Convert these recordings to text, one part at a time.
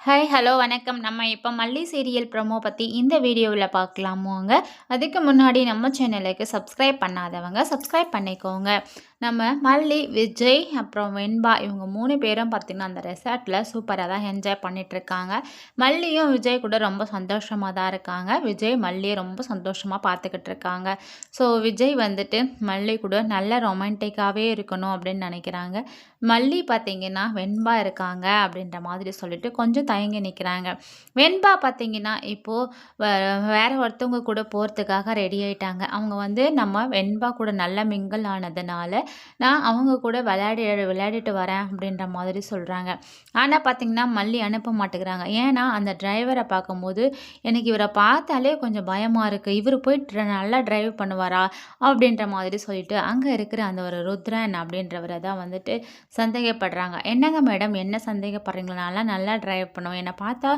Hi hello வணக்கம். நம்ம இப்போ மல்லி சீரியல் ப்ரொமோ பற்றி இந்த வீடியோவில் பார்க்கலாமோங்க அதுக்கு முன்னாடி நம்ம சேனலுக்கு சப்ஸ்கிரைப் பண்ணாதவங்க சப்ஸ்கிரைப் பண்ணிக்கோங்க. நம்ம மல்லி விஜய் அப்புறம் வெண்பா இவங்க மூணு பேரும் பார்த்திங்கன்னா அந்த ரெசார்ட்டில் சூப்பராக தான் என்ஜாய் பண்ணிகிட்ருக்காங்க மல்லியும் விஜய் கூட ரொம்ப சந்தோஷமாக தான் இருக்காங்க. விஜய் மல்லியை ரொம்ப சந்தோஷமாக பார்த்துக்கிட்டு இருக்காங்க ஸோ விஜய் வந்துட்டு மல்லி கூட நல்ல ரொமான்டிக்காகவே இருக்கணும் அப்படின்னு நினைக்கிறாங்க. மல்லி பார்த்திங்கன்னா வெண்பா இருக்காங்க அப்படின்ற மாதிரி சொல்லிட்டு கொஞ்சம் தயங்கி நிற்கிறாங்க வெண்பா பார்த்திங்கன்னா இப்போது வேறு ஒருத்தவங்க கூட போகிறதுக்காக ரெடி ஆகிட்டாங்க அவங்க வந்து நம்ம வெண்பா கூட நல்ல மிங்கல் ஆனதுனால நான் அவங்க கூட விளையாடி விளையாடிட்டு வரேன் அப்படின்ற மாதிரி சொல்கிறாங்க ஆனால் பார்த்திங்கன்னா மல்லி அனுப்ப மாட்டேங்கிறாங்க. ஏன்னா அந்த டிரைவரை பார்க்கும்போது எனக்கு இவரை பார்த்தாலே கொஞ்சம் பயமாக இருக்குது இவர் போயிட்டு நல்லா டிரைவ் பண்ணுவாரா அப்படின்ற மாதிரி சொல்லிட்டு அங்கே இருக்கிற அந்த ஒரு ருத்ரன் அப்படின்றவரை தான் வந்துட்டு சந்தேகப்படுறாங்க. என்னங்க மேடம் என்ன சந்தேகப்படுறீங்களா நல்லா டிரைவ் பண்ணுவோம் என்னை பார்த்தா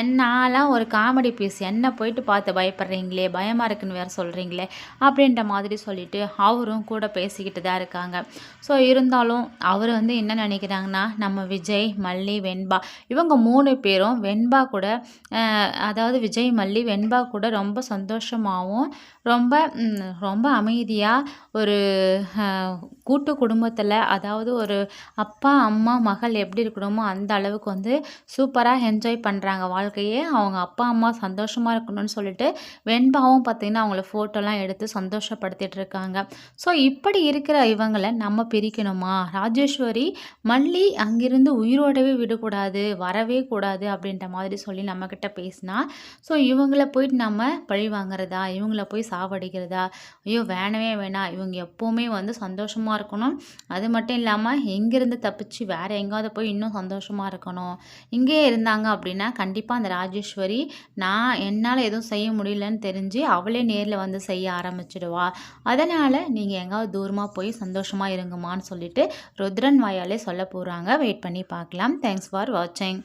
என்னாலாம் ஒரு காமெடி பீஸ் என்ன போயிட்டு பார்த்து பயப்படுறீங்களே பயமாக இருக்குன்னு வேறு சொல்கிறீங்களே அப்படின்ற மாதிரி சொல்லிட்டு அவரும் கூட பேசிக்கிட்டு தான் இருக்காங்க. ஸோ இருந்தாலும் அவர் வந்து என்ன நினைக்கிறாங்கன்னா நம்ம விஜய் மல்லி வெண்பா இவங்க மூணு பேரும் வெண்பா கூட அதாவது விஜய் மல்லி வெண்பா கூட ரொம்ப சந்தோஷமாகவும் ரொம்ப ரொம்ப அமைதியாக ஒரு கூட்டு குடும்பத்தில் அதாவது ஒரு அப்பா அம்மா மகள் எப்படி இருக்கணுமோ அந்த அளவுக்கு வந்து சூப்பராக என்ஜாய் பண்ணுறாங்க வாழ்க்கையே அவங்க அப்பா அம்மா சந்தோஷமாக இருக்கணும்னு சொல்லிட்டு வெண்பாவும் பார்த்திங்கன்னா அவங்கள ஃபோட்டோலாம் எடுத்து சந்தோஷப்படுத்திட்டு இருக்காங்க. ஸோ இப்படி இருக்கிற இவங்களை நம்ம பிரிக்கணுமா? ராஜேஸ்வரி மல்லி அங்கிருந்து உயிரோடவே விடக்கூடாது வரவே கூடாது அப்படின்ற மாதிரி சொல்லி நம்மக்கிட்ட பேசினா ஸோ இவங்கள போயிட்டு நம்ம பழி வாங்குறதா? இவங்கள போய் சாவடிக்கிறதா? ஐயோ வேணவே வேணாம். இவங்க எப்போவுமே வந்து சந்தோஷமாக இருக்கணும். அது மட்டும் இல்லாமல் எங்கேருந்து தப்பிச்சு வேறு எங்காவது போய் இன்னும் சந்தோஷமாக இருக்கணும். இங்கே இருந்தாங்க அப்படின்னா கண்டிப்பாக அந்த ராஜேஸ்வரி நான் என்னால் எதுவும் செய்ய முடியலன்னு தெரிஞ்சு அவளே நேரில் வந்து செய்ய ஆரம்பிச்சிடுவா. அதனால் நீங்கள் எங்காவது தூரமாக போய் சந்தோஷமாக இருங்கம்மான்னு சொல்லிட்டு ருத்ரன் வாயாலே சொல்ல போகிறாங்க வெயிட் பண்ணி பார்க்கலாம். தேங்க்ஸ் ஃபார் வாட்சிங்